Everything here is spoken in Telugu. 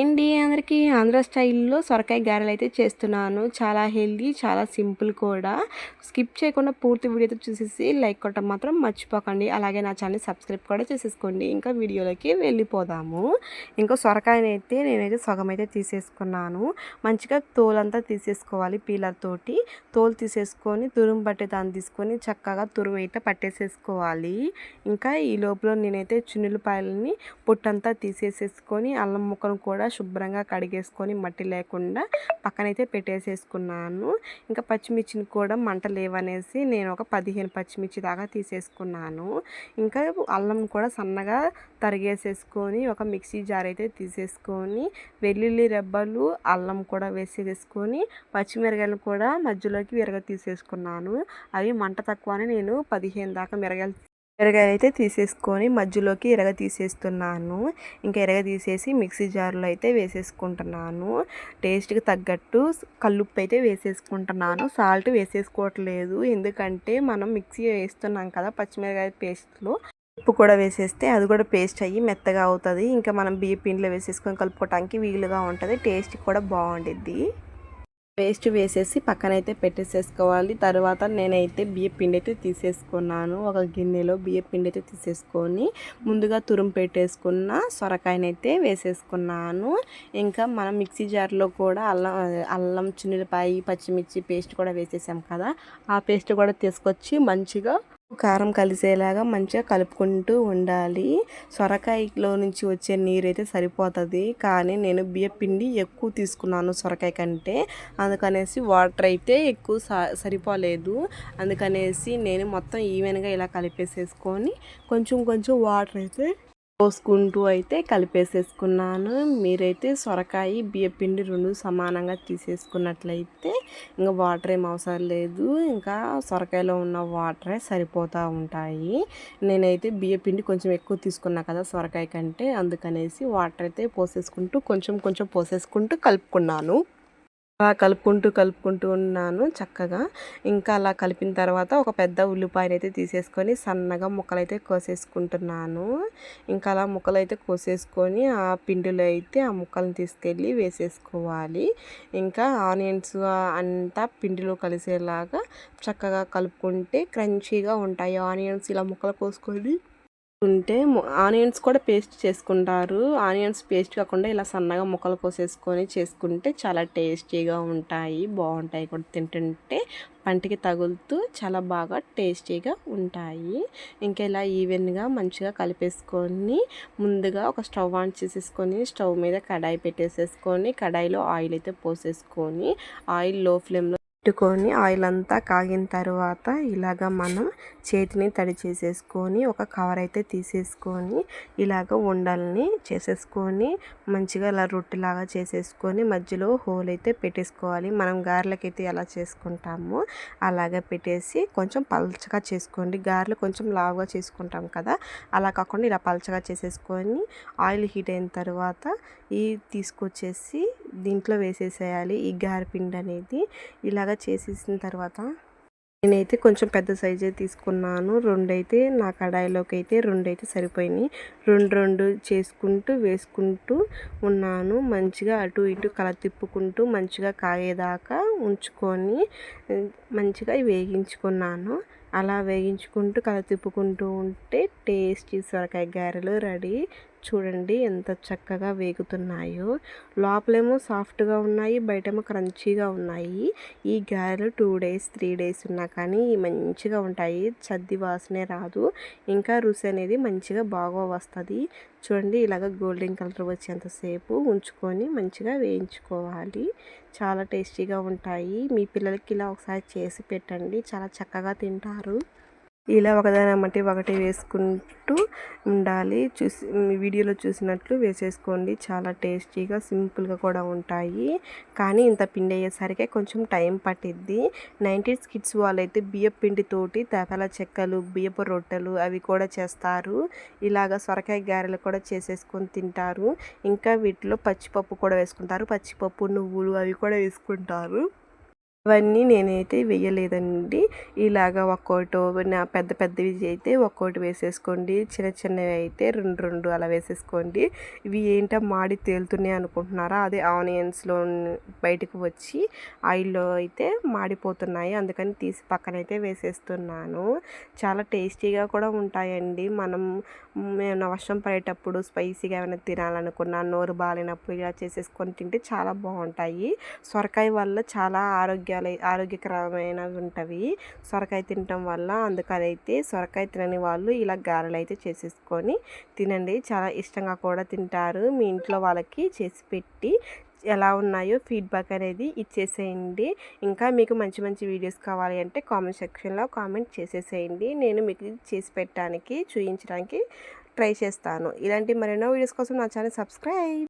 ఏంటి అందరికీ? ఆంధ్ర స్టైల్లో సొరకాయ గారెలు అయితే చేస్తున్నాను. చాలా హెల్దీ చాలా సింపుల్ కూడా. స్కిప్ చేయకుండా పూర్తి వీడియోతో చూసేసి లైక్ కొట్టడం మాత్రం మర్చిపోకండి. అలాగే నా ఛానల్ సబ్స్క్రైబ్ కూడా చేసేసుకోండి. ఇంకా వీడియోలోకి వెళ్ళిపోదాము. ఇంకా సొరకాయనైతే నేనైతే సగం అయితే తీసేసుకున్నాను. మంచిగా తోలంతా తీసేసుకోవాలి పీలర్ తోటి. తోలు తీసేసుకొని తురుము పట్టే దాన్ని తీసుకొని చక్కగా తురుము అయితే పట్టేసేసుకోవాలి. ఇంకా ఈ లోపల నేనైతే చున్నులపాయలని పొట్టంతా తీసేసేసుకొని అల్లం ముక్కను కూడా కూడా శుభ్రంగా కడిగేసుకొని మట్టి లేకుండా పక్కనైతే పెట్టేసేసుకున్నాను. ఇంకా పచ్చిమిర్చిని కూడా మంట లేవనేసి నేను ఒక పదిహేను పచ్చిమిర్చి దాకా తీసేసుకున్నాను. ఇంకా అల్లం కూడా సన్నగా తరిగేసేసుకొని ఒక మిక్సీ జార్ అయితే తీసేసుకొని వెల్లుల్లి రెబ్బలు అల్లం కూడా వేసేసుకొని పచ్చిమిరగాయలు కూడా మధ్యలోకి విరగ తీసేసుకున్నాను. అవి మంట తక్కువనే నేను పదిహేను దాకా మిరగాయలు ఎరగాయలు అయితే తీసేసుకొని మధ్యలోకి ఎరగ తీసేస్తున్నాను. ఇంకా ఎరగ తీసేసి మిక్సీ జార్లో అయితే వేసేసుకుంటున్నాను. టేస్ట్కి తగ్గట్టు కల్లుప్పు అయితే వేసేసుకుంటున్నాను. సాల్ట్ వేసేసుకోవట్లేదు. ఎందుకంటే మనం మిక్సీ వేస్తున్నాం కదా పచ్చిమిరకాయ పేస్ట్లో. ఉప్పు కూడా వేసేస్తే అది కూడా పేస్ట్ అయ్యి మెత్తగా అవుతుంది. ఇంకా మనం బియ్య పిండిలో వేసేసుకొని కలుపుకోవటానికి వీలుగా ఉంటుంది. టేస్ట్ కూడా బాగుండిద్ది. పేస్ట్ వేసేసి పక్కనైతే పెట్టేసేసుకోవాలి. తర్వాత నేనైతే బియ్య పిండి అయితే తీసేసుకున్నాను. ఒక గిన్నెలో బియ్య పిండి అయితే తీసేసుకొని ముందుగా తురుము పెట్టేసుకున్న సొరకాయనైతే వేసేసుకున్నాను. ఇంకా మనం మిక్సీ జార్లో కూడా అల్లం అల్లం చిన్నపాయి పచ్చిమిర్చి పేస్ట్ కూడా వేసేసాం కదా ఆ పేస్ట్ కూడా తీసుకొచ్చి మంచిగా కారం కలిసేలాగా మంచిగా కలుపుకుంటూ ఉండాలి. సొరకాయలో నుంచి వచ్చే నీరు అయితే సరిపోతుంది. కానీ నేను బియ్య పిండి ఎక్కువ తీసుకున్నాను సొరకాయ కంటే. అందుకనేసి వాటర్ అయితే ఎక్కువ సరిపోలేదు. అందుకనేసి నేను మొత్తం ఈవెన్గా ఇలా కలిపేసేసుకొని కొంచెం కొంచెం వాటర్ అయితే పోసుకుంటూ అయితే కలిపేసేసుకున్నాను. మీరైతే సొరకాయ బియ్యపిండి రెండు సమానంగా తీసేసుకున్నట్లయితే ఇంకా వాటర్ ఏం అవసరం లేదు. ఇంకా సొరకాయలో ఉన్న వాటరే సరిపోతూ ఉంటాయి. నేనైతే బియ్యపిండి కొంచెం ఎక్కువ తీసుకున్నా కదా సొరకాయ కంటే. అందుకనేసి వాటర్ అయితే పోసేసుకుంటూ కొంచెం కొంచెం పోసేసుకుంటూ కలుపుకున్నాను. అలా కలుపుకుంటూ కలుపుకుంటూ ఉన్నాను చక్కగా. ఇంకా అలా కలిపిన తర్వాత ఒక పెద్ద ఉల్లిపాయనైతే తీసేసుకొని సన్నగా ముక్కలైతే కోసేసుకుంటున్నాను. ఇంకా అలా ముక్కలు అయితే కోసేసుకొని ఆ పిండిలో అయితే ఆ ముక్కలను తీసుకెళ్ళి వేసేసుకోవాలి. ఇంకా ఆనియన్స్ అంతా పిండిలో కలిసేలాగా చక్కగా కలుపుకుంటే క్రంచీగా ఉంటాయి. ఆనియన్స్ ఇలా ముక్కలు కోసుకొని ఉంటే ఆనియన్స్ కూడా పేస్ట్ చేసుకుంటారు. ఆనియన్స్ పేస్ట్ కాకుండా ఇలా సన్నగా ముక్కలు కోసేసుకొని చేసుకుంటే చాలా టేస్టీగా ఉంటాయి బాగుంటాయి కూడా తింటుంటే. పంటికి తగులుతూ చాలా బాగా టేస్టీగా ఉంటాయి. ఇంకా ఇలా ఈవెన్గా మంచిగా కలిపేసుకొని ముందుగా ఒక స్టవ్ ఆన్ చేసేసుకొని స్టవ్ మీద కడాయి పెట్టేసేసుకొని కడాయిలో ఆయిల్ అయితే పోసేసుకొని ఆయిల్లో ఫ్లేమ్లో పెట్టుకొని ఆయిల్ అంతా కాగిన తర్వాత ఇలాగ మనం చేతిని తడి చేసేసుకొని ఒక కవర్ అయితే తీసేసుకొని ఇలాగ ఉండల్ని చేసేసుకొని మంచిగా ఇలా రొట్టెలాగా చేసేసుకొని మధ్యలో హోల్ అయితే పెట్టేసుకోవాలి. మనం గారెలకైతే ఎలా చేసుకుంటామో అలాగే పెట్టేసి కొంచెం పల్చగా చేసుకోండి. గారెలు కొంచెం లావుగా చేసుకుంటాం కదా అలా కాకుండా ఇలా పల్చగా చేసేసుకొని ఆయిల్ హీట్ అయిన తర్వాత ఈ తీసుకొచ్చేసి దీంట్లో వేసేసేయాలి ఈ గారెపిండి అనేది. ఇలాగ చేసేసిన తర్వాత నేనైతే కొంచెం పెద్ద సైజే తీసుకున్నాను. రెండైతే నా కడాయిలోకి అయితే రెండైతే సరిపోయినాయి. రెండు రెండు చేసుకుంటూ వేసుకుంటూ ఉన్నాను. మంచిగా అటు ఇటు కల తిప్పుకుంటూ మంచిగా కాగేదాకా ఉంచుకొని మంచిగా వేగించుకున్నాను. అలా వేగించుకుంటూ కల తిప్పుకుంటూ ఉంటే టేస్టీ సొరకాయ గారెలు రెడీ. చూడండి ఎంత చక్కగా వేగుతున్నాయో. లోపలేమో సాఫ్ట్గా ఉన్నాయి బయటేమో క్రంచీగా ఉన్నాయి. ఈ గారెలు టూ డేస్ త్రీ డేస్ ఉన్నా కానీ మంచిగా ఉంటాయి. చద్ది వాసనే రాదు. ఇంకా రుచి అనేది మంచిగా బాగా వస్తుంది. చూడండి ఇలాగ గోల్డెన్ కలర్ వచ్చేంతసేపు ఉంచుకొని మంచిగా వేయించుకోవాలి. చాలా టేస్టీగా ఉంటాయి. మీ పిల్లలకి ఇలా ఒకసారి చేసి పెట్టండి. చాలా చక్కగా తింటారు. ఇలా ఒకదాని మట్టి ఒకటి వేసుకుంటూ ఉండాలి. చూసి వీడియోలో చూసినట్లు వేసేసుకోండి. చాలా టేస్టీగా సింపుల్గా కూడా ఉంటాయి. కానీ ఇంత పిండి అయ్యేసరికి కొంచెం టైం పట్టిద్ది. నైంటీస్ కిడ్స్ వాళ్ళైతే బియ్యపు పిండితోటి తేతల చెక్కలు బియ్యపు రొట్టెలు అవి కూడా చేస్తారు. ఇలాగ సొరకాయ గారెలు కూడా చేసేసుకొని తింటారు. ఇంకా వీటిలో పచ్చిపప్పు కూడా వేసుకుంటారు. పచ్చిపప్పు నువ్వులు అవి కూడా వేసుకుంటారు. అవన్నీ నేనైతే వేయలేదండి ఇలాగ ఒక్కోటో నా పెద్ద పెద్దవి అయితే ఒక్కోటి వేసేసుకోండి. చిన్న చిన్నవి అయితే రెండు రెండు అలా వేసేసుకోండి. ఇవి ఏంటో మాడి తేలుతున్నాయి అనుకుంటున్నారా? అదే ఆనియన్స్లో బయటకు వచ్చి ఆయిల్లో అయితే మాడిపోతున్నాయి. అందుకని తీసి పక్కన అయితే వేసేస్తున్నాను. చాలా టేస్టీగా కూడా ఉంటాయండి. మనం మేము వర్షం పడేటప్పుడు స్పైసీగా ఏమైనా తినాలనుకున్నా నోరు బాగాలేనప్పుడు ఇలా చేసేసుకొని తింటే చాలా బాగుంటాయి. సొరకాయ వల్ల చాలా ఆరోగ్య ఆరోగ్యాలు ఆరోగ్యకరమైనవి ఉంటవి సొరకాయ తినటం వల్ల అందుకనైతే సొరకాయ తినని వాళ్ళు ఇలా గారెలు అయితే చేసేసుకొని తినండి. చాలా ఇష్టంగా కూడా తింటారు. మీ ఇంట్లో వాళ్ళకి చేసి పెట్టి ఎలా ఉన్నాయో ఫీడ్బ్యాక్ అనేది ఇచ్చేసేయండి. ఇంకా మీకు మంచి మంచి వీడియోస్ కావాలి అంటే కామెంట్ సెక్షన్లో కామెంట్ చేసేసేయండి. నేను మీకు చేసి పెట్టడానికి చూపించడానికి ట్రై చేస్తాను. ఇలాంటి మరెన్నో వీడియోస్ కోసం నా ఛానల్ సబ్స్క్రైబ్